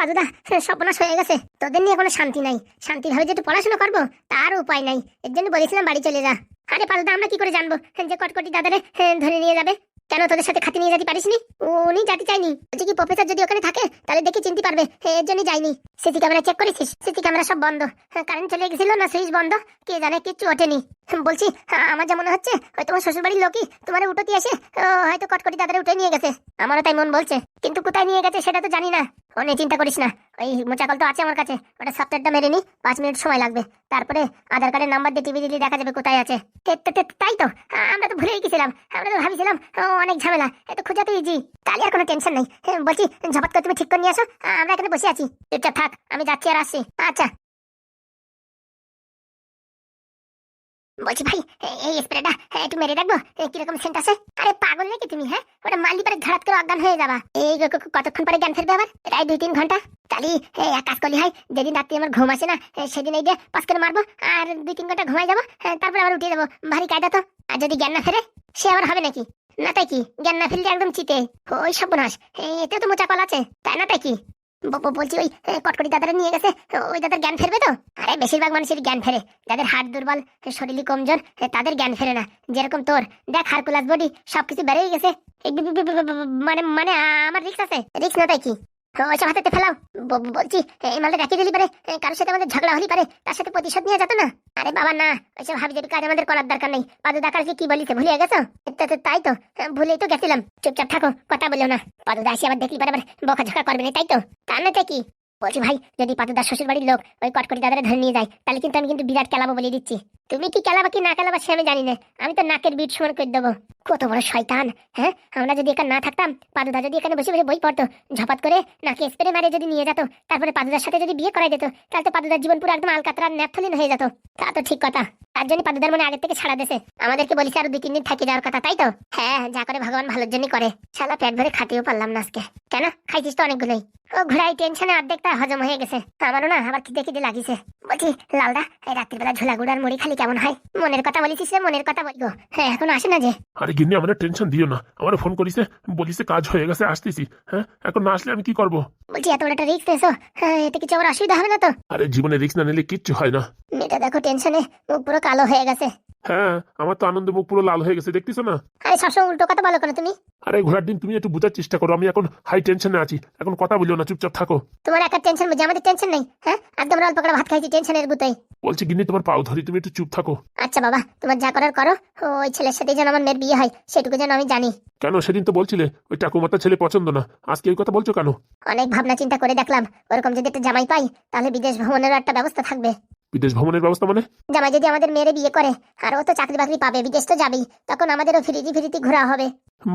পাদুদা সর্বনাশ হয়ে গেছে। তোদের নিয়ে কোনো শান্তি নাই। শান্তি ভাবে একটু পড়াশোনা করব তার উপায় নাই। এর জন্য বলেছিলাম বাড়ি চলে যা। আরে পাদুদা আমরা কি করে জানব? যে কটকটি দাদারে হ্যাঁ, ধরে নিয়ে যাবে। কেন তোদের সাথে খাতি নিয়ে যেতে পারিসনি? উনি যেতে চাইনি। বলছি কি প্রফেসর যদি ওখানে থাকে তাহলে দেখে চিনতে পারবে। হ্যাঁ, এর জন্য যাইনি। সিসি ক্যামেরা চেক করেছিস? সিসি ক্যামেরা সব বন্ধ। হ্যাঁ, কারেন্ট চলে গেছিল না সুইচ বন্ধ? কে জানে কিচ্ছু ওঠেনি। বলছি হ্যাঁ, আমার যা মনে হচ্ছে ওই তোমার শ্বশুর বাড়ির লোকই তোমার উঠোতে এসে হয়তো কটকটি দাদারে উঠে নিয়ে গেছে। আমারও তাই মন বলছে। কিন্তু কোথায় নিয়ে গেছে সেটা তো জানি না। ও চিন্তা করিস না। ওই মোচাকল তো আছে আমার কাছে। ওটা সফটওয়্যারটা মেরে নি পাঁচ মিনিট সময় লাগবে। তারপরে আধার কার্ডের নাম্বার দিয়ে টিভি দিলে দেখা যাবে কোথায় আছে। তাই তো? ভুলেই গেছিলাম। আমরা তো ভাবছিলাম অনেক ঝামেলা। এত খোঁজা তো ইজি তাহলে আর কোনো টেনশন নেই। বলছি ঝপাত করে তুমি ঠিক করে নিয়ে আসো। আমরা এখানে বসে আছি। চুপচাপ থাক, আমি যাচ্ছি আর আসছি। আচ্ছা। বলছি ভাই এই স্প্রেটা একটু মেরে রাখব কীরকম সেন্ট আছে আরে পাগল নাকি তুমি হ্যাঁ? ওটা মারলি পরে ঝড়াত করে অজ্ঞান হয়ে যাবা। এই কতক্ষণ পরে জ্ঞান ফিরবে আবার? প্রায় দুই তিন ঘণ্টা। তাহলে এ, এক কাজ করলি হয় যেদিন রাত্রি আমার ঘুম আসে না সেদিন এই দিয়ে পাস করে মারবো আর দুই তিন ঘণ্টা ঘুমাই যাব হ্যাঁ, তারপর আবার উঠে যাব ভারী কায়দা তো। আর যদি জ্ঞান না ফেরে সে আবার হবে নাকি? না তাই কি? জ্ঞান না ফেললে একদম চিতে। ওই সর্বনাশ। এতেও তো মোচা কল আছে। তাই না তাই কি? বলছি ওই কটকটি দাদারা নিয়ে গেছে, ওই দাদার জ্ঞান ফেরবে তো? আরে, বেশিরভাগ মানুষের জ্ঞান ফেরে। যাদের হাট দুর্বল, শরীরই কমজোর তাদের জ্ঞান ফেরে না। যেরকম তোর, দেখ হারকুলাস বডি, সবকিছু বেড়েই গেছে। মানে মানে আমার রিক্স আছে। রিক্স না তাই কি? ওইসব হাতে ফেলাও। বলছি এই মালটা রাখিয়ে দিলি পারে? কারোর সাথে আমাদের ঝগড়া হলি পারে? তার সাথে প্রতিশোধ নিয়ে যেত না? আরে বাবা, না ওইসব হাবি যাবি কাজ আমাদের করার দরকার নেই। পাদু দাকার কি বলিছে ভুলে গেছো? তা- তা- তাই তো। ভুলেই তো গেছিলাম। চুপচাপ থাকো, কথা বলো না। পাদুদা আসি আবার দেখলি পারে বকা ঝকা করবে না, তাই তো? তা না কি? বলছি ভাই, যদি পাদুদার শ্বশুর বাড়ির লোক ওই কটকটি দাদারে ধরে নিয়ে যায়, তাহলে কিন্তু আমি কিন্তু বিরাট খেলাবো বলে দিচ্ছি। তুমি কি খেলাবা কি না খেলাবা সে আমি জানি না। আমি তো নাকের বিট সমান করে দেবো। কত বড় শয়তান হ্যাঁ? আমরা যদি এখানে না থাকতাম, পাদুদা যদি এখানে বসে বসে বই পড়তো, ঝপাত করে নাকে স্প্রে মারে যদি নিয়ে যেত, তারপরে পাদুদার সাথে যদি বিয়ে করাই যেত তাহলে তো পাদুদার জীবন পুরো একদম আলকাতরা ন্যাপথলিন হয়ে যেত। তা তো ঠিক কথা। তার জন্য পাদুদার মনে আগের থেকে ছাড়া দেছে আমাদেরকে বলিস আরও দুই তিন দিন থাকি যাওয়ার কথা, তাই তো? হ্যাঁ যা করে ভগবান ভালোর জন্যই করে। শালা পেট ভরে খাতেও পারলাম না আজকে। কেন? খাইছিস তো অনেকগুলোই। ও ঘোড়াই টেনশনে অর্ধেকটা হজম হয়ে গেছে। আমারও না আবার খিদে খিদে লাগিছে। বলছি লালদা এই রাত্রিবেলা ঝোলা গুড়ার মুড়ি খালি কেমন হয়? মনের কথা বলিস রে মনের কথা হ্যাঁ এখন আসে না যে। আরে গিন্নি আমার টেনশন দিও না। আমার ফোন করিছে বলিছে কাজ হয়ে গেছে আসতেছি। হ্যাঁ এখন না আসলে আমি কি করব? বলছি এত একটা রিক্স নিয়েছো হ্যাঁ এতে কিছু আমার অসুবিধা হবে না তো? আরে জীবনে রিস্ক না নিলে কিচ্ছু হয় না। মেয়েটা দেখো টেনশনে মুখ পুরো কালো হয়ে গেছে। হ্যাঁ আমার তো আনন্দ মুখ পুরো লাল হয়ে গেছে দেখতেছো না? আরে সবসময় উল্টো কথা বলো কেন তুমি? আরে ঘোড়ার দিন তুমি একটু বোঝার চেষ্টা করো আমি এখন হাই টেনশনে আছি এখন কথা বলিও না চুপচাপ থাকো। তোমার একা টেনশন বুঝি আমাদের টেনশন নেই হ্যাঁ? একদম আমরা অল্প করে ভাত খাইছি টেনশনের গুতোই বলছি গিন্নি তোমার পাও ধরি তুমি একটু চুপ থাকো। আচ্ছা বাবা তোমার যা করার করো ওই ছেলের সাথে যেন আমার মেয়ের বিয়ে হয় সেটুকু যেন আমি জানি। কেন সেদিন তো বলছিলে ওই টাকুমাতা ছেলে পছন্দ না আজকে ওই কথা বলছো কেন? অনেক ভাবনা চিন্তা করে দেখলাম ওরকম যদি একটা জামাই পাই তাহলে বিদেশ ভ্রমণেরও একটা ব্যবস্থা থাকবে। বিদেশ ভ্রমণের ব্যবস্থা মানে? জামাই যদি আমাদের মেয়েরে বিয়ে করে আর ও তো চাকরি বাকরি পাবে বিদেশ তো যাবেই তখন আমাদেরও ফিরিতি ফিরিতি ঘোরা হবে।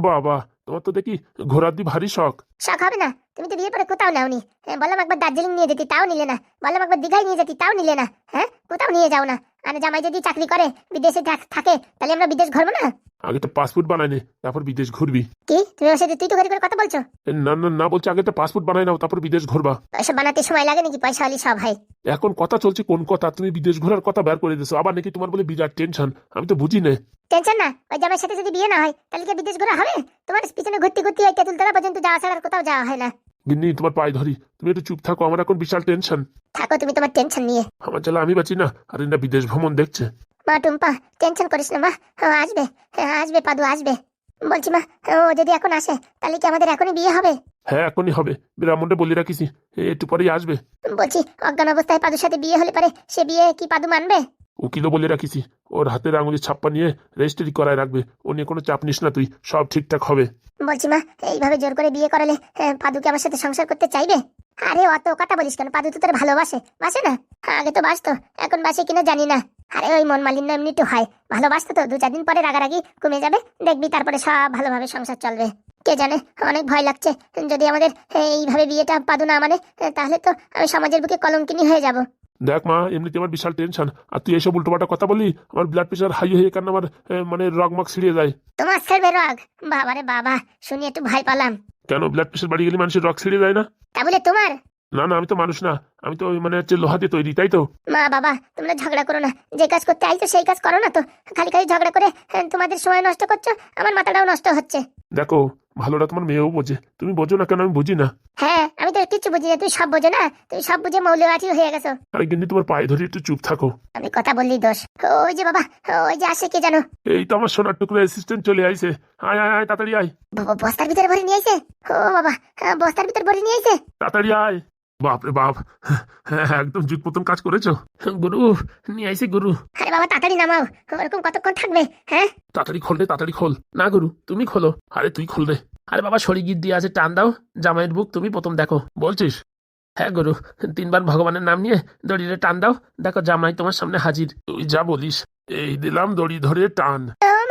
বাবা তোমার তো দেখি ঘোরার দি ভারী শখ। শখ হবে না? তুমি তো বিয়ে পরে কোথাও নাওনি। হ্যাঁ বললাম একবার দার্জিলিং নিয়ে যেতি তাও নিলে না। বললাম একবার দীঘায় নিয়ে যেতি তাও নিলে না। হ্যাঁ কোথাও নিয়ে যাও না। আর জামাই যদি চাকরি করে বিদেশে থাকে তাহলে আমরা বিদেশ ঘুরবো না? আগে তো পাসপোর্ট বানাই নে তারপর বিদেশ ঘুরবি। কি? তুমি ওর সাথে তুই তো করে করে কথা বলছো? না না না বলছে আগে তো পাসপোর্ট বানাই নাও তারপর বিদেশ ঘুরবা। ওইসব বানাতে সময় লাগে নাকি? পয়সা হলি সব হয়। এখন কথা চলছে কোন কথা? তুমি বিদেশ ঘোরার কথা বের করে দিছো আবার নাকি তোমার বলে বিরাট টেনশন আমি তো বুঝি না টেনশন না? ওই জামাইয়ের সাথে যদি বিয়ে না হয় তাহলে কি বিদেশ ঘোরা হবে? তোমার পিছনে ঘুরতে ঘুরতে ওই তেঁতুলতলা পর্যন্ত যাওয়া ছাড়া আর কোথাও যাওয়া হয় না। গিন্নি তোমার পায়ে ধরি। তুমি একটু চুপ থাকো আমার এখন বিশাল টেনশন থাকো তুমি তোমার টেনশন নিয়ে। আমার জ্বালা আমি বাঁচি না আর এটা বিদেশ ভ্রমণ দেখছে। মা টুম্পা টেনশন করিস না মা। ও আসবে। হ্যাঁ, আসবে পাদু আসবে। বলছি মা ও যদি এখন আসে তাহলে কি আমাদের এখনই বিয়ে হবে? হ্যাঁ এখনই হবে। ব্রাহ্মণটা বলে রাখিছি একটু পরেই আসবে। বলছি অজ্ঞান অবস্থায় পাদুর সাথে বিয়ে হলে পারে সে বিয়ে কি পাদু মানবে? উকিলও বলে রাখিছি, ওর হাতের আঙুলের ছাপ্পা নিয়ে রেজিস্ট্রি করায় রাখবে। ও নিয়ে কোনো চাপ নিস না তুই, সব ঠিকঠাক হবে। বলছি মা, এইভাবে জোর করে বিয়ে করালে পাদুকে আমার সাথে সংসার করতে চাইবে? আরে অত কথা বলিস কেন? পাদু তো তোর ভালোবাসে। বাসে না? আগে তো বাসতো, এখন বাসে কিনা জানি না। আরে ওই মন মালিন্য এমনি তো হয়। ভালোবাসতো তো দু চার দিন পরে রাগারাগি কমে যাবে। দেখবি তারপরে সব ভালোভাবে সংসার চলবে। কে জানে, অনেক ভয় লাগছে। যদি আমাদের এইভাবে বিয়েটা পাদু না মানে তাহলে তো আমি সমাজের বুকে কলঙ্কিনী হয়ে যাব। দেখ মা এমনিতে আমার বিশাল টেনশন আর তুই এসব উল্টোপাল্টা কথা বলি আমার ব্লাড প্রেশার হাই হয়ে কেন আমার মানে রগমগ ছিঁড়ে যায়? তোমার ছেড়বে রাগ? বাবারে বাবা শুনি একটু ভয় পেলাম। কেন ব্লাড প্রেশার বাড়ি গেলে মানুষের রগ ছিঁড়ে যায় না? তা বলে তোমার? না না আমি তো মানুষ না। আমি তো মানে হচ্ছে লোহা দিয়ে তৈরি তাই তো? মা বাবা তোমরা ঝগড়া করো না। যে কাজ করতে আইছো সেই কাজ করো না তো। খালি খালি ঝগড়া করে তোমাদের সময় নষ্ট করছ আমার মাথাটাও নষ্ট হচ্ছে। দেখো ভালোটা তোমার মেয়েও বোঝে। তুমি বোঝো না কেন? আমি বুঝি না। হ্যাঁ আমি তো কিচ্ছু বুঝি না তুই সব বোঝো না? তুই সব বুঝে মৌলবাদী হয়ে গেছো। আরে কিন্তু তোমার পায়ে ধরে একটু চুপ থাকো। আমি কথা বললি দোষ। ওই যে বাবা ওই যে আসে কে জানো? এই তো আমার সোনার টুকরো অ্যাসিস্ট্যান্ট চলে আইছে। আয় আয় আয় তাড়াতাড়ি আয়। ব- ব- বস্তার ভিতরে ভরে নিয়ে আইছে? ও বাবা হ্যাঁ, বস্তার ভিতরে ভরে নিয়ে আইছে? তাড়াতাড়ি আয়। বাপরে বাপ। একদম যুগ মতন কাজ করেছ। গুরু নিয়ে আইসি গুরু। আরে বাবা তাড়াতাড়ি নামাও। ওরকম কতক্ষণ থাকবে হ্যাঁ? তাড়াতাড়ি খোল রে তাড়াতাড়ি খোল। না গুরু তুমি খোলো। আরে তুই খোল রে। আরে বাবা শরীর গিট দিয়ে আছে টান দাও। জামাইয়ের বুক তুমি প্রথম দেখো। বলছিস? হ্যাঁ গুরু তিনবার ভগবানের নাম নিয়ে দড়িরে টান দাও। দেখো জামাই তোমার সামনে হাজির। তুই যা বলিস এই দিলাম দড়ি ধরে টান।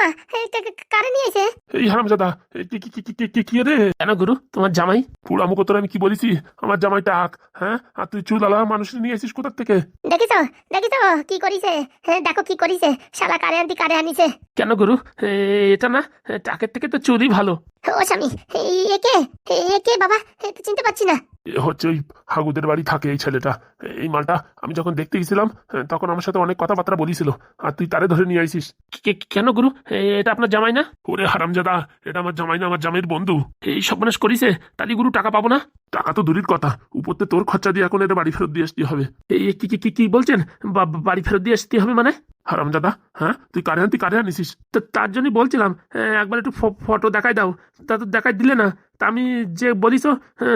ও মা এই কা- কা- কারে নিয়ে এই হারামজাদা কি কি কি কি- কি কি কি রে? কেন গুরু? তোমার জামাই? পুরা মুখ তোর আমি কি বলেছি? আমার জামাই টাক হ্যাঁ? আর তুই চুল আলা মানুষ নিয়ে আসিস কোথার থেকে? দেখিছো? দেখিছো? কি করিছে? হ্যাঁ দেখো কি করিছে। শালা কারে আনতি কারে আনিছে? কেন গুরু? এটা না টাকের থেকে তো চুলই ভালো। ও স্বামী একে একে বাবা? চিনতে পারছি না। হচ্ছে ওই হাগুদের বাড়ি থাকে এই ছেলেটা। এই মালটা আমি যখন দেখতে গেছিলাম তখন আমার সাথে অনেক কথাবার্তা বলিছিল। আর তুই তারে ধরে নিয়ে আইসিস। কেন গুরু? এটা আপনার জামাই না? ওরে হারামজাদা এটা আমার জামাই না আমার জামাইয়ের বন্ধু। এই সব মানুষ করিছে তাহলে গুরু টাকা পাবো না? টাকা তো দূরের কথা উপরতে তোর খরচা দিয়ে এখন এটা বাড়ি ফেরত দিয়ে আসতে হবে। এই কি কি কি কি বলছেন? বা- বাড়ি ফেরত দিয়ে আসতে হবে মানে? হারামজাদা হ্যাঁ? তুই কারে তুই কারে আনিসিস? তো তার জন্যই বলছিলাম হ্যাঁ, একবার একটু ফটো দেখাই দাও। তা তো দেখাই দিলে না। তা আমি যে বলিস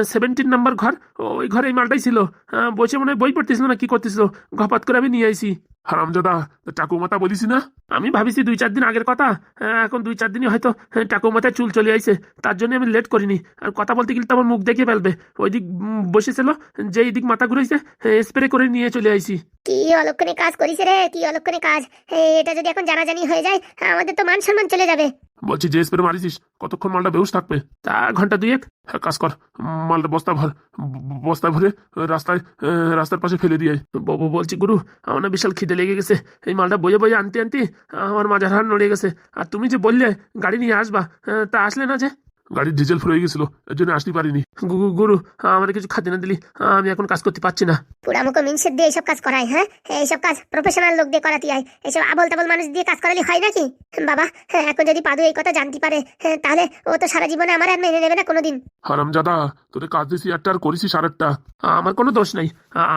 সেভেন্টিন নাম্বার ঘর ওই ঘরে এই মালটাই ছিল। হ্যাঁ, বসে মনে হয় বই পড়তেছিল না কি করতেছিল ঘপাত করে আমি নিয়ে আইছি হারামজাদা টাকু মাতা বলিস না? আমি ভাবিছি দুই চার দিন আগের কথা। হ্যাঁ, এখন দুই চার দিনই হয়তো হ্যাঁ, টাকু মাথায় চুল চলে আইছে। তার জন্য আমি লেট করিনি। আর কথা বলতে গেলে তো আমার মুখ দেখে ফেলবে। ওই দিক বসেছিল যে এই দিক মাথা ঘুরেছে স্প্রে করে নিয়ে চলে আইছি। কি অলক্ষণে কাজ করিস রে? কি অলক্ষণে কাজ? এটা যদি এখন জানাজানি হয়ে যায় আমাদের তো মান সম্মান চলে যাবে। বলছি যে স্প্রে মারিছিস, কতক্ষণ মালটা বেউস থাকবে? তা ঘণ্টা দুয়েক। হ্যাঁ কাজ কর, মালটা বস্তা ভর, বস্তা ভরে রাস্তায় রাস্তার পাশে ফেলে দিয়ে বলছি, গুরু, আমার না বিশাল খিদে লেগে গেছে। এই মালটা বয়ে বয়ে আনতে আনতে আমার মাঝার হার নড়ে গেছে। আর তুমি যে বললে, গাড়ি নিয়ে আসবা তা আসলে না যে? গাড়ির ডিজেল ফুরে গেছিল এর জন্য আসতে পারিনি। গু- গুরু আমার কিছু খাদ্য না দিলি আমি এখন কাজ করতে পারছি না। মিনসের দিয়ে এইসব কাজ করায় হ্যাঁ? এইসব কাজ প্রফেশনাল লোক দিয়ে করাতে হয়। এইসব আবল তাবল মানুষ দিয়ে কাজ করালে হয় নাকি? বাবা হ্যাঁ, এখন যদি পাদু এই কথা জানতে পারে হ্যাঁ, তাহলে ও তো সারা জীবনে আমার আর মেনে নেবে না কোনোদিন। হারামজাদা তোরে কাজ দিছি একটা আর করিস সারেরটা আমার কোনো দোষ নাই।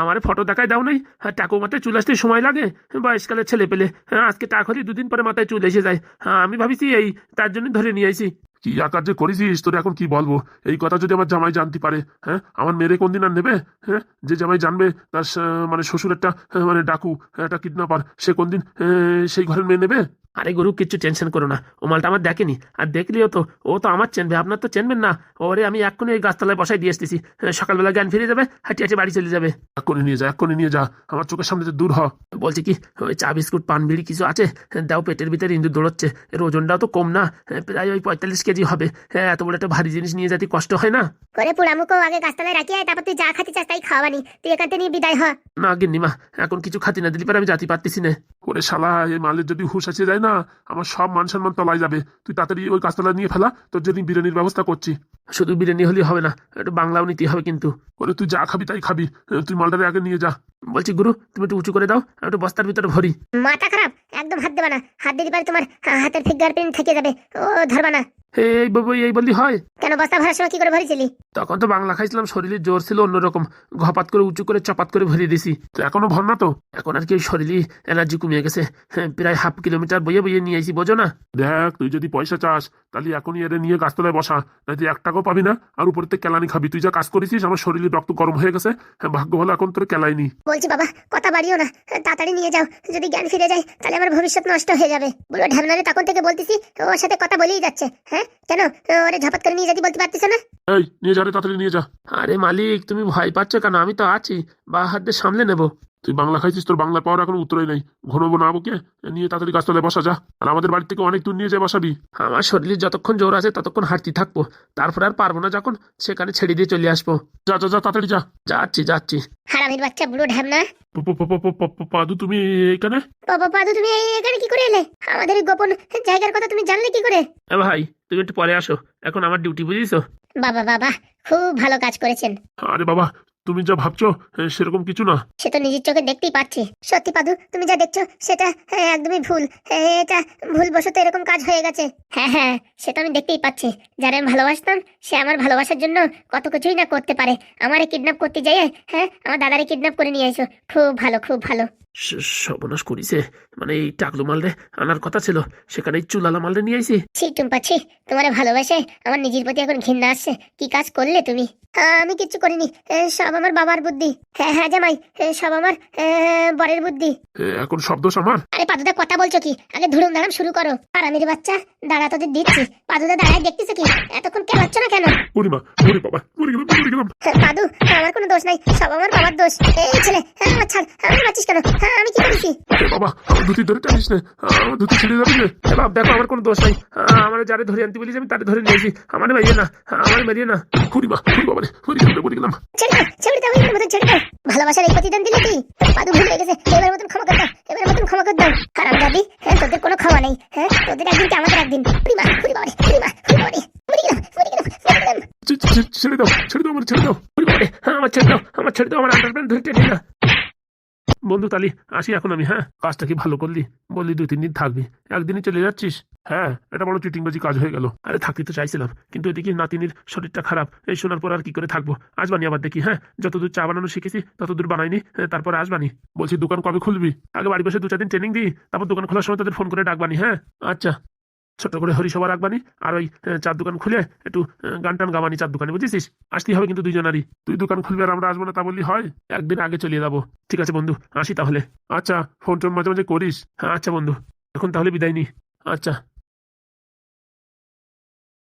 আমার ফটো দেখাই দাও নাই। টাকু মাথায় চুল আসতে সময় লাগে। বয়সকালের ছেলে পেলে হ্যাঁ, আজকে টাক হলে দুদিন পরে মাথায় চুল এসে যায়। হ্যাঁ, আমি ভাবিছি এই তার জন্য ধরে নিয়ে আইছি। কি আকার যে করেছিস? তোর এখন কি বলব? এই কথা যদি আমার জামাই জানতে পারে হ্যাঁ? আমার মেরে কোন দিন আর নেবে? হ্যাঁ? যে জামাই জানবে তার মানে শ্বশুর একটা মানে ডাকু একটা কিডন্যাপার সে কোন দিন আহ, সেই ঘরের মেয়ে নেবে? আরে গুরু কিচ্ছু টেনশন করো না। ও মালটা আমার দেখেনি। আর দেখলিও তো ও তো আমার চেনবে আপনার তো চেনবেন না। ওরে আমি এক্ষুনি ওই গাছতলায় বসাই দিয়ে এসতেছি হ্যাঁ, সকালবেলা জ্ঞান ফিরে যাবে হাঁটি হাঁটি বাড়ি চলে যাবে। এক্ষুনি নিয়ে যা এক্ষুনি নিয়ে যা। আমার চোখের সামনে যে দূর হ। বলছি কি ওই চা বিস্কুট পান বিড়ি কিছু আছে? হ্যাঁ, দাও পেটের ভিতরে ইন্দুর দৌড়চ্ছে। এর ওজনটাও তো কম না। হ্যাঁ, প্রায় ওই পঁয়তাল্লিশ কেজি হবে। হ্যাঁ এত বড় একটা ভারী জিনিস নিয়ে যেতে কষ্ট হয় না? করে পুরামুখো আগে গাছতলায় রাখি আয় তারপর তুই যা খাতে চাস তাই খাওয়ানি তুই এখান থেকে বিদায় হ। না গিন্নিমা এখন কিছু খাতি না দিলে পরে আমি জাতি পারতেছি না। ওরে শালা এই মালের যদি হুশ আসে যায় না? আমার সব মান সম্মান তলায় যাবে। তুই তাড়াতাড়ি ওই গাছতলা নিয়ে ফেলা তোর জন্য বিরিয়ানির ব্যবস্থা করছি। শুধু বিরিয়ানি হলেই হবে না একটু বাংলাও নিতে হবে কিন্তু। ওরে তুই যা খাবি তাই খাবি তুই মালটারে আগে নিয়ে যা। বলছি গুরু তুমি একটু উঁচু করে দাও একটু বস্তার ভিতরে ভরি। মাথা খারাপ একদম হাত দেবে না। হাত দিতে পারে তোমার হাতের ফিঙ্গার প্রিন্ট থেকে যাবে। ও ধরবা না। এই বাবু এই বললি হয়। কেন বস্তা ভরার সময় কি করে ভরেছিলি? তখন তো বাংলা খাইছিলাম শরীরে জোর ছিল অন্যরকম। ঘপাত করে উঁচু করে চপাত করে ভরিয়ে দিছি। তো এখনও ভর না তো? এখন আর কি শরীরে এনার্জি কমিয়ে গেছে। হ্যাঁ, প্রায় হাফ কিলোমিটার বইয়ে বইয়ে নিয়ে আইছি বোঝো না? দেখ তুই যদি পয়সা চাস তাহলে এখনই এর নিয়ে গাছতলায় বসা। না তুই এক টাকাও পাবি না। আর উপরে থেকে কেলানি খাবি। তুই যা কাজ করেছিস আমার শরীরে রক্ত গরম হয়ে গেছে। হ্যাঁ ভাগ্য ভালো এখন তোর কেলাইনি। বলছি বাবা কথা বাড়িও না। তাড়াতাড়ি নিয়ে যাও। যদি জ্ঞান ফিরে যায় তাহলে আমার ভবিষ্যৎ নষ্ট হয়ে যাবে। বলো ঢ্যামনারে তখন থেকে বলতেছি ওর সাথে কথা বলেই যাচ্ছে। হ্যাঁ কেন? ওরে ঝাপাত করে নিয়ে যেতে বলতে পারতেছ না? এই নিয়ে যা রে তাড়াতাড়ি নিয়ে যা। আরে মালিক তুমি ভয় পাচ্ছ কেন? আমি তো আছি। বা হাত দিয়ে সামলে নেব। তুই বাংলা খাইছিস তোর বাংলা পাওয়ার এখন উত্তরই নেই। ঘনবো না বুকে নিয়ে তাড়াতাড়ি গাছতলায় বসা যা। আর আমাদের বাড়ি থেকে অনেক দূর নিয়ে যায় বসাবি। আমার শরীরে যতক্ষণ জোর আছে ততক্ষণ হাঁটতে থাকব। তারপর আর পারব না যখন সেখানে ছেড়ে দিয়ে চলে আসব। যা যা যা তাড়াতাড়ি যা। যাচ্ছি যাচ্ছি। হারামির বাচ্চা বুড়ো ঢ্যামনা পাদু তুমি এখানে পাদু তুমি এখানে কি করে এলে? আমাদের গোপন জায়গার কথা তুমি জানলে কি করে? এ ভাই তুমি একটু পরে আসো। এখন আমার ডিউটি বুঝিস বাবা বাবা খুব ভালো কাজ করেছেন। আরে বাবা তুমি যা ভাবছ সেরকম কিছু না। সে তো নিজের চোখে দেখতেই পাচ্ছি। সত্যি পাদু তুমি যা দেখছ সেটা হ্যাঁ, একদমই ভুল। এটা ভুল বশত এরকম কাজ হয়ে গেছে। হ্যাঁ হ্যাঁ সেটা আমি দেখতেই পাচ্ছি। যারা আমি ভালোবাসতাম সে আমার ভালোবাসার জন্য কত কিছুই না করতে পারে। আমারে কিডন্যাপ করতে যাইয়ে হ্যাঁ আমার দাদারে কিডন্যাপ করে নিয়ে এসো। খুব ভালো খুব ভালো। স- সর্বনাশ করিছে। মানে এই টাকলু মালরে আনার কথা ছিল সেখানে চুলালা মালরে নিয়ে আইছি। ছি টুম্পাচ্ছি তোমার ভালোবাসে আমার নিজের প্রতি এখন ঘৃণা আসছে। কি কাজ করলে তুমি? আমি কিচ্ছু করিনি সব আমার বাবার বুদ্ধি। হ্যাঁ হ্যাঁ জামাই সব আমার বরের বুদ্ধি। এখন শব্দ আমার? আরে পাদুদা কথা বলছো কি? আগে ধুরুম ধারাম শুরু করো। আর আমির বাচ্চা দাঁড়া তোদের দিচ্ছি। পাদুদা দাঁড়ায় দেখতেছো কি? এতক্ষণ কেলাচ্ছ না কেন? ওরে মা ওরে বাবা মরে গেলাম মরে গেলাম। হ্যাঁ, পাদু আমার কোনো দোষ নাই সব আমার বাবার দোষ। এই ছেলে হ্যাঁ, আমার ছাড় আমি মারছিস কেন? হ্যাঁ, আমি কি করেছি বাবা ধুতি ধরে টানিস না। ধুতি ছিঁড়ে যাবে বাপ দেখো আমার কোনো দোষ নাই। আমার যারে ধরে আনতে বলিস আমি তারে ধরে নিয়েছি আমার মারিয়ে না আমার মারিয়ে না। ফুরি মা ফুরি বাবা রে ফুরি গেলাম গেলাম ছেড়ে দাও ছেড়ে দাও মতন ছেড়ে দাও ভালোবাসার এই প্রতিদান দিলে কি? পাদু ভুল হয়ে গেছে। এবার মতন ক্ষমা কর দাও এবার মতন ক্ষমা কর দাও। দাদি হ্যাঁ তোদের কোনো ক্ষমা নেই হ্যাঁ তোদের একদিন কি আমাদের একদিন? মরে গেলাম মরে গেলাম মরে গেলাম। ছে- ছে- ছে- ছেড়ে দাও ছেড়ে দাও আমার ছেড়ে দাও। বাবা হ্যাঁ, আমার ছেড়ে দাও আমার ছেড়ে দাও আমার আন্ডারপ্যান্ট ধরে টেনে না। বন্ধু তালি, আসি এখন আমি হ্যাঁ? কাজটা কি ভালো করলি? বললি দুই, তিন দিন থাকবি। একদিনই চলে যাচ্ছিস? হ্যাঁ এটা বড় চিটিংবাজি কাজ হয়ে গেল। আরে থাকতে তো চাইছিলাম, কিন্তু এদিকে নাতিনির শরীরটা খারাপ। এই শোনার পর আর কি করে থাকব? আসবানি আবার দেখি হ্যাঁ? যতদূর চা বানানো শিখেছি, ততদূর বানাইনি তারপর আসবানি। বলছি, দোকান কবে খুলবি? আগে বাড়ি বসে দু, চার দিন ট্রেনিং দিই, তারপর দোকান খোলার সময় তাদের ফোন করে ডাকবানি হ্যাঁ? আচ্ছা। ছোট করে হরিসভা রাখবানি আর ওই চার দোকান খুলে একটু গান টান গাবানি চার দোকানে, বুঝেছিস? আসতেই হবে কিন্তু দুইজনারই তুই দোকান খুলবি আর আমরা আসব না তা বললি হয়? একদিন আগে চলিয়ে যাব। ঠিক আছে বন্ধু, আসি তাহলে। আচ্ছা ফোন টোন মাঝে মাঝে করিস। হ্যাঁ আচ্ছা বন্ধু। এখন তাহলে বিদায় নি। আচ্ছা।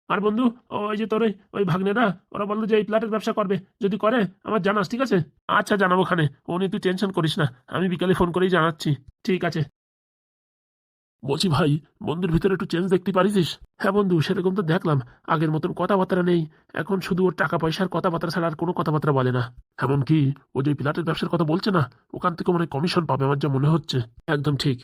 আর বন্ধু, ওই যে তোর ওই- ওই ভাগ্নেরা, ওরা বলল যে এই প্লাটের ব্যবসা করবে। যদি করে, আমার জানাস, ঠিক আছে? আচ্ছা জানাব খানে ও নিয়ে তুই টেনশন করিস না। আমি বিকালে ফোন করেই জানাচ্ছি। ঠিক আছে। বলছি ভাই, বন্ধুর ভিতরে একটু চেঞ্জ দেখতে পারিস হ্যাঁ বন্ধু, সেরকম তো দেখলাম। আগের মতন কথাবার্তা নেই। এখন শুধু ওর টাকা পয়সার কথাবার্তা ছাড়া আর কোনো কথাবার্তা বলে না। এমনকি ও যে প্লাটের ব্যবসার কথা বলছে না, ওখান থেকে মানে কমিশন পাবে আমার যা মনে হচ্ছে। একদম ঠিক।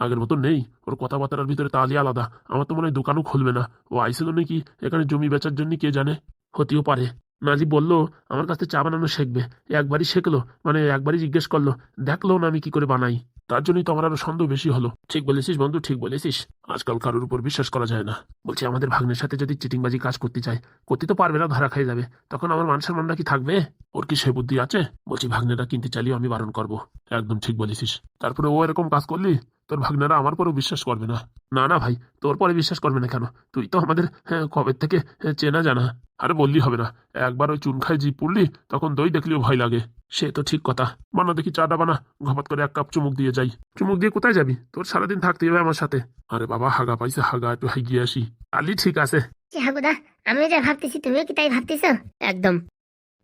আগের মতন নেই। ওর কথাবার্তার ভিতরে তালি আলাদা। আমার তো মনে হয় দোকানও খুলবে না। ও আইসিল নাকি এখানে জমি বেচার জন্য কে জানে? হতেও পারে। নাজি বলল, আমার কাছে চা বানানো শিখবে। একবারই শেখলো মানে একবারই জিজ্ঞেস করল, দেখল না আমি কি করে বানাই? তার জন্যই তো আমার আরও সন্দেহ বেশি হলো। ঠিক বলেছিস বন্ধু, ঠিক বলেছিস। আজকাল কারোর উপর বিশ্বাস করা যায় না। বলছি, আমাদের ভাগ্নের সাথে যদি চিটিংবাজি কাজ করতে চায়, করতে তো পারবে না, ধরা খাই যাবে। তখন আমার মান সম্মানটা কি থাকবে? ওর কি সে বুদ্ধি আছে? বলছি ভাগ্নেটা কিনতে চালিয়েও আমি বারণ করব। একদম ঠিক বলেছিস। তারপরে ও এরকম কাজ করলি? তোর ভাগ্নেরা আমার পরেও বিশ্বাস করবে না। না না ভাই তোর পরে বিশ্বাস করবে না কেন? তুই তো আমাদের হ্যাঁ, কবে থেকে হ্যাঁ, চেনা জানা। আরে বললি হবে না। একবার ওই চুন খাই জি পড়লি তখন দই দেখলেও ভয় লাগে। সে তো ঠিক কথা। বানা দেখি চাটা বানা ঘপাত করে এক কাপ চুমুক দিয়ে যাই। চুমুক দিয়ে কোথায় যাবি? তোর সারাদিন থাকতে হবে আমার সাথে। আরে বাবা হাগা পাইছে হাগা একটু হাইগিয়ে আসি। আলি ঠিক আছে। আমিও যা ভাবতেছি তুমিও কি তাই ভাবতেছ? একদম।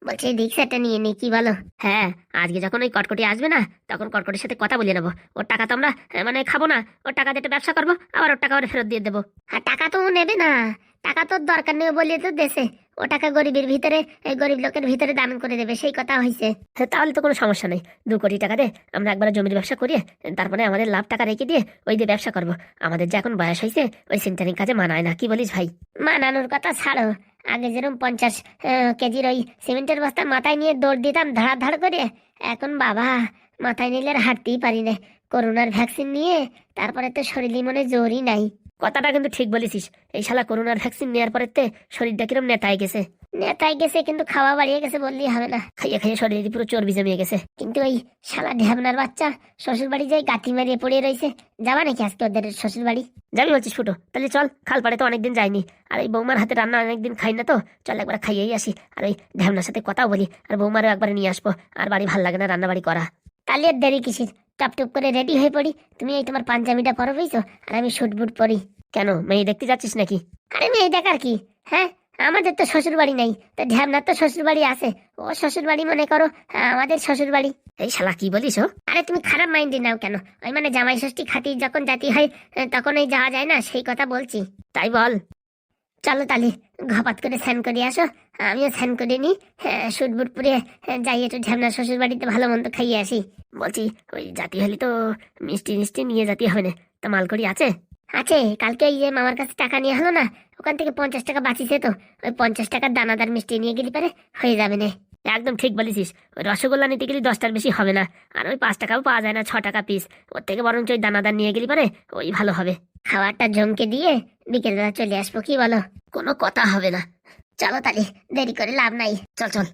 বলছি রিক্সাটা নিয়ে নি, কি বলো? হ্যাঁ আজকে যখন ওই কটকটি আসবে না, তখন কটকটির সাথে কথা বলে নেব। ওর টাকা তো আমরা মানে খাব না। ওর টাকা দিয়ে একটা ব্যবসা করব, আবার ওর টাকা ওরা ফেরত দিয়ে দেবো। আর টাকা তো নেবে না। টাকা তোর দরকার নেই বলিয়ে তো দেশে। ও টাকা গরিবের ভিতরে এই গরিব লোকের ভিতরে দান করে দেবে, সেই কথা হয়েছে তাহলে তো কোনো সমস্যা নেই। দু কোটি টাকা দে আমরা একবার জমির ব্যবসা করিয়ে, তারপরে আমাদের লাভ টাকা রেখে দিয়ে ওই দিয়ে ব্যবসা করব। আমাদের যে এখন বয়স হয়েছে ওই সেন্টারিং কাজে মানায় না, কি বলিস ভাই? মানানোর কথা ছাড়ো। আগে যেরকম পঞ্চাশ কেজির ওই সিমেন্টের বস্তা মাথায় নিয়ে দৌড় দিতাম ধারা ধাড় করে, এখন বাবা, মাথায় নিলে আর হাঁটতেই পারি না। করোনার ভ্যাকসিন নিয়ে তারপরে তো শরীরই মনে জোরই নাই। কথাটা কিন্তু ঠিক বলেছিস। এই শালা করোনার ভ্যাকসিন নেওয়ার পরে তে শরীরটা কিরম নেতায় গেছে। নেতায় গেছে কিন্তু খাওয়া বাড়িয়ে গেছে বললেই হবে না। খাইয়ে খাইয়ে শরীরে পুরো চর্বি জমিয়ে গেছে। কিন্তু ওই শালা ঢ্যাবনার বাচ্চা শ্বশুর বাড়ি যাই গাঁতি মারিয়ে পড়ে রয়েছে যাবা নাকি আজকে ওদের শ্বশুর বাড়ি? যাবি বলছিস ফুটো। তাহলে চল খাল পাড়ে তো অনেকদিন যাইনি। আর ওই বৌমার হাতে রান্না অনেকদিন খাই না তো। চল একবার খাইয়েই আসি। আর ওই ঢ্যাবনার সাথে কথাও বলি। আর বৌমারও একবার নিয়ে আসব। আর বাড়ি ভালো লাগে না রান্না বাড়ি করা। তাহলে আর দেরি কিসির? টপ টপ করে রেডি হয়ে পড়ি। তুমি এই তোমার পাঞ্জাবিটা পরো বুঝছ? আর আমি শুট বুট পরি। কেন মেয়ে দেখতে যাচ্ছিস নাকি? আরে মেয়ে দেখার কি? হ্যাঁ? আমাদের তো শ্বশুর বাড়ি নাই তো ঢ্যাবনার তো শ্বশুর বাড়ি আছে। ও শ্বশুর বাড়ি মনে করো হ্যাঁ, আমাদের শ্বশুর বাড়ি এই শালা কি বলিস আরে তুমি খারাপ মাইন্ডে নাও কেন? ওই মানে জামাই ষষ্ঠী খাতি যখন জাতি হয় আহ, তখন এই যাওয়া যায় না সেই কথা বলছি। তাই বল। চলো তাহলে ঘপাত করে স্নান করে আসো। আমিও স্নান করে নি হ্যাঁ শুট বুট পরে হ্যাঁ, যাই একটু ঢ্যাবনার শ্বশুর বাড়িতে ভালো মন্দ খাইয়ে আসি। বলছি ওই জাতি হলে তো মিষ্টি মিষ্টি নিয়ে জাতি হবে না। তা মালকড়ি আছে? আছে কালকে এই যে মামার কাছে টাকা নিয়ে হলো না ওখান থেকে পঞ্চাশ টাকা বাঁচিছে তো ওই পঞ্চাশ টাকার দানাদার মিষ্টি নিয়ে গেলি পারে হয়ে যাবে না। একদম ঠিক বলেছিস ওই রসগোল্লা নিতে গেলে দশটার বেশি হবে না আর ওই পাঁচ টাকাও পাওয়া যায় না ছ টাকা পিস ওর থেকে বরঞ্চ ওই দানাদার নিয়ে গেলি পারে ওই ভালো হবে। খাবারটা জমকে দিয়ে বিকেলবেলা চলে আসব কি বলো? কোনো কথা হবে না। চলো তাহলে দেরি করে লাভ নাই চল চল।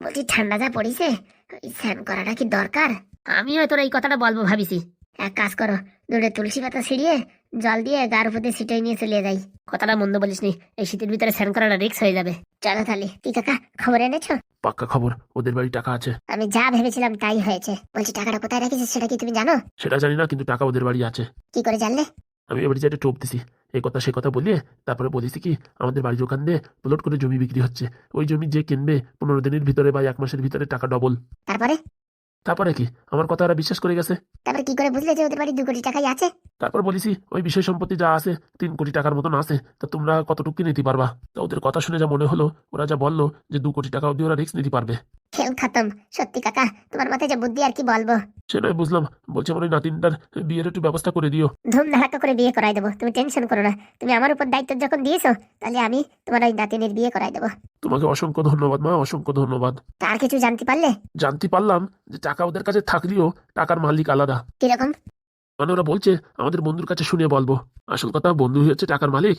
বলছি ঠান্ডা যা পড়িছে ওই স্নান করাটা কি দরকার? আমিও তোর এই কথাটা বলব ভাবিছি। এক কাজ করো দূরে তুলসী পাতা ছিঁড়িয়ে জল দিয়ে গার উপর দিয়ে ছিটিয়ে নিয়ে চলে যাই। কথাটা মন্দ বলিসনি। এই শীতের ভিতরে স্নান করাটা রিক্স হয়ে যাবে। চলো তাহলে কি কাকা? খবর এনেছো? পাক্কা খবর ওদের বাড়ি টাকা আছে। আমি যা ভেবেছিলাম তাই হয়েছে। বলছি টাকাটা কোথায় রেখেছিস সেটা কি তুমি জানো? সেটা জানি না কিন্তু টাকা ওদের বাড়ি আছে। কি করে জানলে? আমি এবারে যে একটা টোপ দিছি। এই কথা সে কথা বলিয়ে তারপরে বলেছি কি আমাদের বাড়ির ওখান দিয়ে প্লট করে জমি বিক্রি হচ্ছে। ওই জমি যে কিনবে পনেরো দিনের ভিতরে বা এক মাসের ভিতরে টাকা ডবল তারপরে? তারপরে কি? আমার কথা ওরা বিশ্বাস করে গেছে। তারপরে কি করে বুঝলে যে ওদের বাড়ি দু কোটি টাকাই আছে? তারপর বলেছি ওই বিষয় সম্পত্তি যা আছে তিন কোটি টাকার মতন আছে তা তোমরা কতটুকু কি নিতে পারবা? তা ওদের কথা শুনে যা মনে হলো ওরা যা বলল যে দু কোটি টাকা অব্দি ওরা রিস্ক নিতে পারবে। খেল খতম। সত্যি কাকা তোমার মাথায় যে বুদ্ধি আর কি বলব? সে নয় বুঝলাম। বলছে আমার ওই নাতিনটার বিয়ের একটু ব্যবস্থা করে দিও। ধুম ধারাক্কা করে বিয়ে করাই দেবো। তুমি টেনশন করো না। তুমি আমার উপর দায়িত্ব যখন দিয়েছ তাহলে আমি তোমার ওই নাতিনের বিয়ে করাই দেবো। তোমাকে অসংখ্য ধন্যবাদ মা অসংখ্য ধন্যবাদ। তার কিছু জানতে পারলে? জানতে পারলাম যে টাকা ওদের কাছে থাকলেও টাকার মালিক আলাদা। কীরকম? মানে ওরা বলছে আমাদের বন্ধুর কাছে শুনে বলব। আসল কথা বন্ধু হচ্ছে টাকার মালিক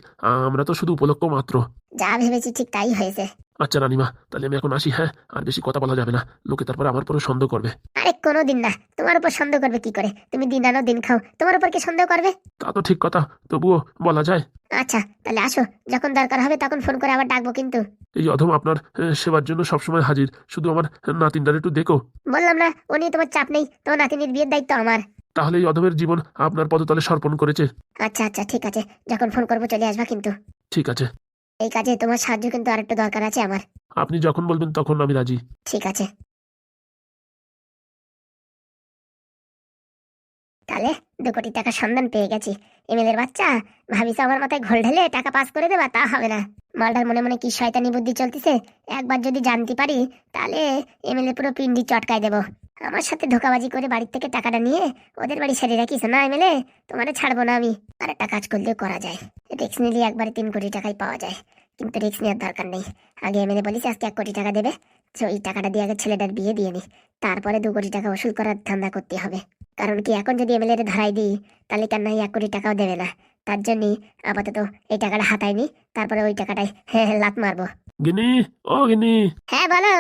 আমরা তো শুধু উপলক্ষ মাত্র। যা ভেবেছি ঠিক তাই হয়েছে। আচ্ছা রানিমা তাহলে আমি এখন আসি হ্যাঁ? আর বেশি কথা বলা যাবে না। লোকে তারপরে আমার পরে সন্দেহ করবে। আরে কোনোদিন না তোমার উপর সন্দেহ করবে কি করে? তুমি দিন আনো দিন খাও তোমার উপর কি সন্দেহ করবে? তা তো ঠিক কথা তবুও বলা যায়। আচ্ছা তাহলে আসো যখন দরকার হবে তখন ফোন করে আবার ডাকবো কিন্তু। এই অধম আপনার আহ, সেবার জন্য সবসময় হাজির। শুধু আমার নাতিনটার একটু দেখো। বললাম না উনি তোমার চাপ নেই তোমার নাতিনির বিয়ের দায়িত্ব আমার। তাহলে এই অধমের জীবন আপনার পদতলে সর্পণ করেছে। আচ্ছা আচ্ছা ঠিক আছে। যখন ফোন করব চলে আসবা কিন্তু। ঠিক আছে। এই কাজে তোমার সাহায্য কিন্তু আরেকটু দরকার আছে আমার। আপনি যখন বলবেন তখন আমি রাজি। ঠিক আছে। তাহলে দু কোটি টাকা সন্ধান পেয়ে গেছি। এমএলএর বাচ্চা ভাবিস আমার মাথায় ঘোল ঢেলে টাকা পাস করে দেবা? তা হবে না। মালটার মনে মনে কি শয়তানি বুদ্ধি চলতেছে? একবার যদি জানতে পারি তাহলে এমএলএ পুরো পিন্ডি চটকাই দেবো। আমার সাথে ধোকাবাজি করে বাড়ির থেকে টাকাটা নিয়ে ওদের বাড়ি সেরে রাখিস না এমএলএ? তোমারে ছাড়বো না আমি। আর একটা কাজ করলেও করা যায়। রিক্স নিলে একবারে তিন কোটি টাকাই পাওয়া যায়। কিন্তু রিক্স নেওয়ার দরকার নেই। আগে এমএলএ বলিস আজকে এক কোটি টাকা দেবে। তো ওই টাকাটা দিয়ে আগে ছেলেটার বিয়ে দিয়ে নি। তারপরে দু কোটি টাকা ওসুল করার ধান্দা করতে হবে। কারণ কি এখন যদি এমএলএ ধরাই দিই তাহলে কেন এক কোটি টাকাও দেবে না। তার জন্যই আপাতত এই টাকাটা হাতায় নি। তারপরে ওই টাকাটায় হ্যাঁ হ্যাঁ লাত মারবো। গিনি ও গিনি হ্যাঁ বলো।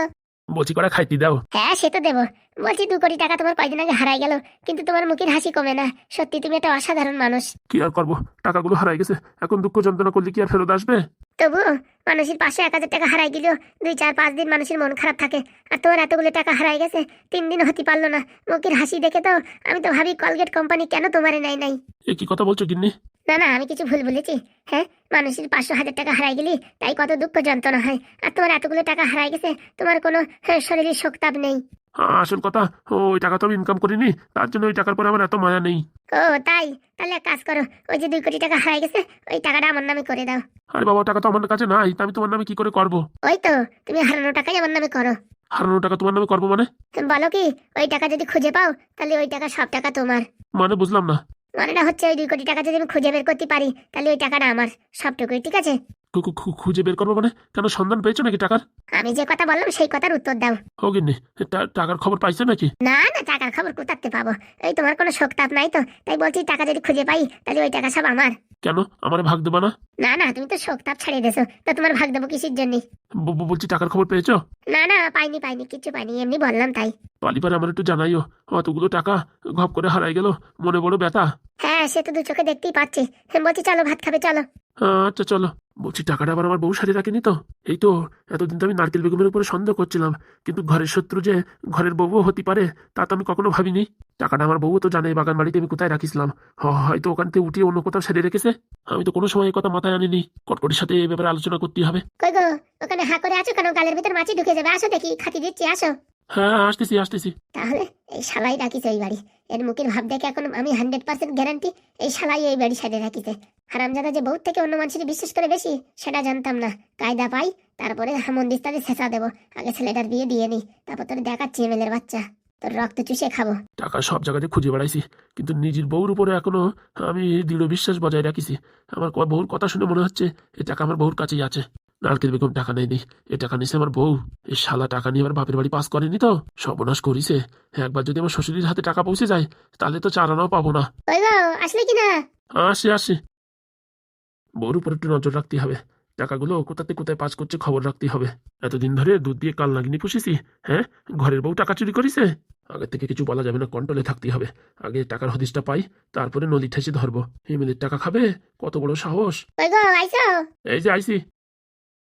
বলছি করে খাইতে দাও? হ্যাঁ সে তো দেবো। বলছি দু কোটি টাকা তোমার কয়দিন আগে হারাই গেল কিন্তু তোমার মুখের হাসি কমে না। সত্যি তুমি একটা অসাধারণ মানুষ। কি আর করব? টাকাগুলো হারাই গেছে। এখন দুঃখ যন্ত্রণা করলে কি আর ফেরত আসবে? তবু মানুষের পাশে এক হাজার টাকা হারাই গেলেও দুই চার পাঁচ দিন মানুষের মন খারাপ থাকে। আর তোমার এতগুলো টাকা হারাই গেছে তিন দিন হতে পারল না। মুখের হাসি দেখে তো আমি তো ভাবি কলগেট কোম্পানি কেন তোমারে নাই নাই। এ কি কথা বলছো গিন্নি? না না আমি কিছু ভুল বলেছি। হ্যাঁ মানুষের পাঁচশো হাজার টাকা হারাই গেলি তাই কত দুঃখ যন্ত্রণা হয়। আর তোমার এতগুলো টাকা হারাই গেছে তোমার কোনো হ্যাঁ, শরীরের শোকতাপ নেই। আসল কথা ওই টাকা তো আমি ইনকাম করিনি তার জন্য ওই টাকার পরে আমার এত মায়া নেই। ও তাই? তাহলে এক কাজ করো ওই যে দুই কোটি টাকা হারাই গেছে ওই টাকাটা আমার নামে করে দাও। আরে বাবা টাকা তো আমার কাছে নাই তা আমি তোমার নামে কি করে করব? ওই তো তুমি হারানো টাকাই আমার নামে করো। হারানো টাকা তোমার নামে করব মানে? তুমি বলো কি ওই টাকা যদি খুঁজে পাও তাহলে ওই টাকা সব টাকা তোমার। মানে বুঝলাম না। মানেটা হচ্ছে ওই দুই কোটি টাকা যদি আমি খুঁজে বের করতে পারি তাহলে ওই টাকাটা আমার সবটুকুই ঠিক আছে? খুঁজে বের করব মানে? কেন সন্ধান পেয়েছ নাকি টাকার? আমি যে কথা বললাম সেই কথার উত্তর দাও। ও গিন্নি টাকার খবর পাইছে নাকি? না না টাকার খবর কোথাতে পাবো? এই তোমার কোনো শোকতাপ নাই তো? তাই বলছি টাকা যদি খুঁজে পাই তাহলে ওই টাকা সব আমার। কেন? আমার ভাগ দেবা না? না না তুমি তো শোকতাপ ছাড়িয়ে দেছো তো তোমার ভাগ দেবো কিসের জন্য? বলছি টাকার খবর পেয়েছ? না না পাইনি পাইনি কিছু পাইনি এমনি বললাম তাই। পালিপারে আমার একটু জানাইও। অতগুলো টাকা ঘপ করে হারাই গেল। মনে বড় ব্যথা। হ্যাঁ সে তো দু চোখে দেখতেই পাচ্ছি। হ্যাঁ, বলছি চলো ভাত খাবে চলো। আচ্ছা চলো। বলছি টাকাটা আবার আমার বউ সারি রাখেনি তো? এই তো এতদিন তো আমি নারকেল বেগমের উপরে সন্দেহ করছিলাম। কিন্তু ঘরের শত্রু যে ঘরের বউও হতে পারে তা তো আমি কখনো ভাবিনি। টাকাটা আমার বউও তো জানে বাগান বাড়িতে আমি কোথায় রাখিছিলাম। হ- হয়তো ওখান থেকে উঠিয়ে অন্য কোথাও সেরে রেখেছে। আমি তো কোনো সময় এই কথা মাথায় আনিনি। কটকটির সাথে এই ব্যাপারে আলোচনা করতে হবে। ওখানে হা করে আছো কেন? গালের ভিতর মাছি ঢুকে যাবে। আসো দেখি খাতি দিচ্ছি আসো। হ্যাঁ আসতেছি আসতেছি। তাহলে এই শালাই রাখিছে ওই বাড়ি। এর মুখের ভাব দেখে এখন আমি হান্ড্রেড পার্সেন্ট গ্যারান্টি এই শালাই এই বাড়ি সাইডে রাখিছে হারামজাদা যে বহুত থেকে অন্য মানুষের বিশ্বাস করে বেশি সেটা জানতাম না। কায়দা পাই তারপরে মন্দির তাদের শেষা দেবো। আগে ছেলেটার বিয়ে দিয়ে নি তারপর তোর দেখাচ্ছি এমএলের বাচ্চা। তোর রক্ত চুষে খাব। টাকা সব জায়গাতে খুঁজে বেড়াইছি কিন্তু নিজের বউর উপরে এখনও আমি দৃঢ় বিশ্বাস বজায় রাখিছি। আমার বউর কথা শুনে মনে হচ্ছে এই টাকা আমার বউর কাছেই আছে। নারকেল বেগম টাকা নেয়নি। এ টাকা নিছে আমার বউ। এই শালা টাকা নিয়ে আমার বাপের বাড়ি পাস করেনি তো। সর্বনাশ করিছে। একবার যদি আমার শ্বশুরের হাতে টাকা পৌঁছে যায় তাহলে তো চার আনাও পাবো না। আসলে কি না? আসি আসি। বউর উপর একটু নজর রাখতে হবে। টাকাগুলো কোথাতে কোথায় পাস করছে খবর রাখতে হবে। এতদিন ধরে দুধ দিয়ে কাল নাগিনি পুষেছি হ্যাঁ? ঘরের বউ টাকা চুরি করেছে? আগে থেকে কিছু বলা যাবে না কন্ট্রোলে থাকতে হবে। আগে টাকার হদিসটা পাই তারপরে নদী ঠেসে ধরবো। এমএলএর টাকা খাবে? কত বড় সাহস। এই যে আইসি।